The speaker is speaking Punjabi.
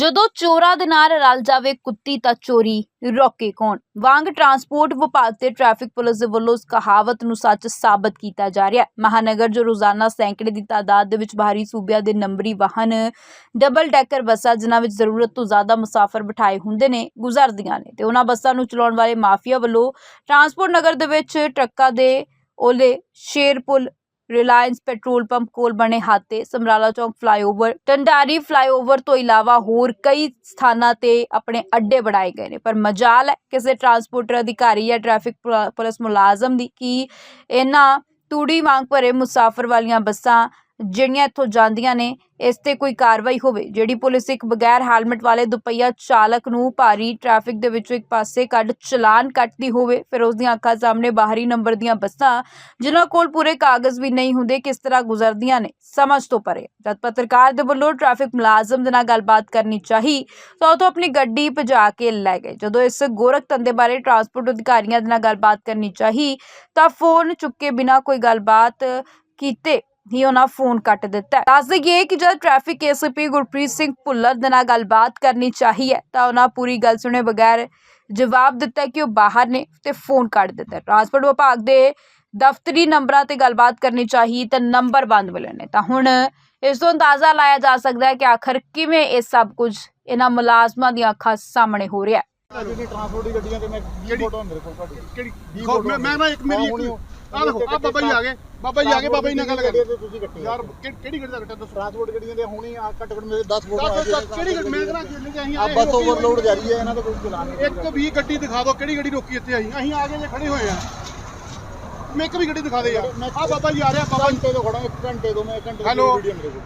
ਜਦੋਂ ਚੋਰਾਂ ਦੇ ਨਾਲ ਰਲ ਜਾਵੇ ਕੁੱਤੀ ਤਾਂ ਚੋਰੀ ਰੋਕੇ ਕੌਣ? ਵਾਂਗ ਟਰਾਂਸਪੋਰਟ ਵਿਭਾਗ ਤੇ ਟ੍ਰੈਫਿਕ ਪੁਲਿਸ ਦੇ ਵੱਲੋਂ ਇਸ ਕਹਾਵਤ ਨੂੰ ਸੱਚ ਸਾਬਤ ਕੀਤਾ ਜਾ ਰਿਹਾ ਹੈ। ਮਹਾਨਗਰ ਜੋ ਰੋਜ਼ਾਨਾ ਸੈਂਕੜੇ ਦੀ ਤਾਦਾਦ ਦੇ ਵਿੱਚ ਬਾਹਰੀ ਸੂਬਿਆਂ ਦੇ ਨੰਬਰੀ ਵਾਹਨ ਡਬਲ ਡੈਕਰ ਬੱਸਾਂ ਜਿਨ੍ਹਾਂ ਵਿੱਚ ਜ਼ਰੂਰਤ ਤੋਂ ਜ਼ਿਆਦਾ ਮੁਸਾਫਰ ਬਿਠਾਏ ਹੁੰਦੇ ਨੇ, ਗੁਜ਼ਰਦੀਆਂ ਨੇ ਤੇ ਉਹਨਾਂ ਬੱਸਾਂ ਨੂੰ ਚਲਾਉਣ ਵਾਲੇ ਮਾਫੀਆ ਵੱਲੋਂ ਟਰਾਂਸਪੋਰਟ ਨਗਰ ਦੇ ਵਿੱਚ ਟਰੱਕਾਂ ਦੇ ਓਲੇ ਸ਼ੇਰਪੁਲ ਰਿਲਾਇੰਸ ਪੈਟਰੋਲ ਪੰਪ ਕੋਲ ਬਣੇ ਹਾਤੇ ਸਮਰਾਲਾ ਚੌਂਕ ਫਲਾਈਓਵਰ ਟੰਡਾਰੀ ਫਲਾਈਓਵਰ ਤੋਂ ਇਲਾਵਾ ਹੋਰ ਕਈ ਸਥਾਨਾਂ ਤੇ ਆਪਣੇ ਅੱਡੇ ਬਣਾਏ ਗਏ ਨੇ। ਪਰ ਮਜਾਲ ਹੈ ਕਿਸੇ ਟਰਾਂਸਪੋਰਟਰ ਅਧਿਕਾਰੀ ਜਾਂ ਟ੍ਰੈਫਿਕ ਪੁਲਿਸ ਮੁਲਾਜ਼ਮ ਦੀ ਕਿ ਇਹਨਾਂ ਤੂੜੀ ਵਾਂਗ ਭਰੇ ਮੁਸਾਫਰ ਵਾਲੀਆਂ ਬੱਸਾਂ ਜਿਹੜੀਆਂ ਇੱਥੋਂ ਜਾਂਦੀਆਂ ਨੇ, ਇਸ ਤੇ ਕੋਈ ਕਾਰਵਾਈ ਹੋਵੇ, ਜਿਹੜੀ ਪੁਲਿਸ ਇੱਕ ਬਗੈਰ ਹੈਲਮਟ ਵਾਲੇ ਦੁਪਹੀਆ ਚਾਲਕ ਨੂੰ ਭਾਰੀ ਟ੍ਰੈਫਿਕ ਦੇ ਵਿੱਚੋਂ ਇੱਕ ਪਾਸੇ ਕੱਢ ਚਲਾਨ ਕੱਟਦੀ ਹੋਵੇ, ਫਿਰ ਉਸ ਦੀਆਂ ਅੱਖਾਂ ਸਾਹਮਣੇ ਬਾਹਰੀ ਨੰਬਰ ਦੀਆਂ ਬੱਸਾਂ, ਜਿਨ੍ਹਾਂ ਕੋਲ ਪੂਰੇ ਕਾਗਜ਼ ਵੀ ਨਹੀਂ ਹੁੰਦੇ, ਕਿਸ ਤਰ੍ਹਾਂ ਗੁਜ਼ਰਦੀਆਂ ਨੇ, ਸਮਝ ਤੋਂ ਪਰੇ। ਜਦ ਪੱਤਰਕਾਰ ਦੇ ਵੱਲੋਂ ਟ੍ਰੈਫਿਕ ਮੁਲਾਜ਼ਮ ਦੇ ਨਾਲ ਗੱਲਬਾਤ ਕਰਨੀ ਚਾਹੀ, ਤਾਂ ਉਹ ਤੋਂ ਆਪਣੀ ਗੱਡੀ ਭਜਾ ਕੇ ਲੈ ਗਏ। ਜਦੋਂ ਇਸ ਗੋਰਖ ਧੰਦੇ ਬਾਰੇ ਟਰਾਂਸਪੋਰਟ ਅਧਿਕਾਰੀਆਂ ਦੇ ਨਾਲ ਗੱਲਬਾਤ ਕਰਨੀ ਚਾਹੀ, ਤਾਂ ਫੋਨ ਚੁੱਕੇ ਬਿਨਾਂ ਕੋਈ ਗੱਲਬਾਤ ਕੀਤੇ। ਹੀ ਉਹਨਾਂ ਫੋਨ ਕੱਟ ਦਿੱਤਾ। ਦੱਸ ਦਈਏ ਕਿ ਜਦ ਟ੍ਰੈਫਿਕ ਏਸੀਪੀ ਗੁਰਪ੍ਰੀਤ ਸਿੰਘ ਭੁੱਲਰ ਦੇ ਨਾਲ ਗੱਲਬਾਤ ਕਰਨੀ ਚਾਹੀ ਹੈ ਤਾਂ ਉਹਨਾਂ ਪੂਰੀ ਗੱਲ ਸੁਣੇ ਬਗੈਰ ਜਵਾਬ ਦਿੱਤਾ ਕਿ ਉਹ ਬਾਹਰ ਨੇ ਤੇ ਫੋਨ ਕੱਟ ਦਿੱਤਾ। ਟਰਾਂਸਪੋਰਟ ਵਿਭਾਗ ਦੇ ਦਫ਼ਤਰੀ ਨੰਬਰਾਂ ਤੇ ਗੱਲਬਾਤ ਕਰਨੀ ਚਾਹੀ ਤਾਂ ਨੰਬਰ ਬੰਦ ਮਿਲੇ ਨੇ ਤਾਂ ਹੁਣ ਇਸ ਤੋਂ ਅੰਦਾਜ਼ਾ ਲਾਇਆ ਜਾ ਸਕਦਾ ਹੈ ਕਿ ਆਖਰ ਕਿਵੇਂ ਇਹ ਸਭ ਕੁਝ ਇਹਨਾਂ ਮੁਲਾਜ਼ਮਾਂ ਦੀਆਂ ਅੱਖਾਂ ਸਾਹਮਣੇ ਹੋ ਰਿਹਾ ਹੈ ਟਰਾਂਸਪੋਰਟ ਦੀ ਗੱਡੀਆਂ ਤੇ ਮੈਂ ਕਿਹੜੀ? ਫੋਟੋ ਮੇਰੇ ਕੋਲ ਤੁਹਾਡੀ ਕਿਹੜੀ ਮੈਂ ਮੈਂ ਨਾ ਇੱਕ ਮੇਰੀ ਆ ਦੇਖੋ ਆ ਬਾਬਾ ਜੀ ਆ ਗਏ ਬਾਬਾ ਜੀ ਆ ਗਏ ਬਾਬਾ ਜੀ ਨਾਲ ਗੱਲ ਕਰ। ਤੇ ਤੁਸੀਂ ਕੱਟੀ ਯਾਰ ਕਿਹੜੀ ਗੱਡੀ ਦਾ ਘਟਾ ਦੱਸੋ? ਟਰਾਂਸਪੋਰਟ ਗੱਡੀਆਂ ਦੇ ਹੁਣੀ ਆ ਘੱਟ ਘੱਟ ਮੇਰੇ 10 ਫੋਟੋ ਦੱਸ ਦੱਸ ਕਿਹੜੀ ਗੱਡੀ? ਮੈਂ ਕਹਿੰਦਾ ਜਿੰਨੇ ਅਸੀਂ ਆ ਬੱਸ ਓਵਰਲੋਡ ਜਾ ਰਹੀ ਹੈ ਇਹਨਾਂ ਦਾ ਕੋਈ ਚਲਾਨ ਨਹੀਂ ਇੱਕ ਵੀ ਗੱਡੀ ਦਿਖਾ ਦਿਓ ਕਿਹੜੀ ਗੱਡੀ ਰੋਕੀ ਇੱਥੇ ਅਸੀਂ। ਅਸੀਂ ਆ ਕੇ ਜੇ ਖੜੇ ਹੋਏ ਆ। ਮੈਂ ਇੱਕ ਵੀ ਗੱਡੀ ਦਿਖਾ ਦੇ ਯਾਰ। ਆ ਬਾਬਾ ਜੀ ਆ ਰਿਹਾ ਬਾਬਾ ਜੀ। ਘੰਟੇ ਤੋਂ ਖੜਾ ਇੱਕ ਘੰਟੇ ਤੋਂ ਮੈਂ ਇੱਕ ਘੰਟੇ ਹੈਲੋ। ਵੀਡੀਓ ਮੇਰੇ ਕੋਲ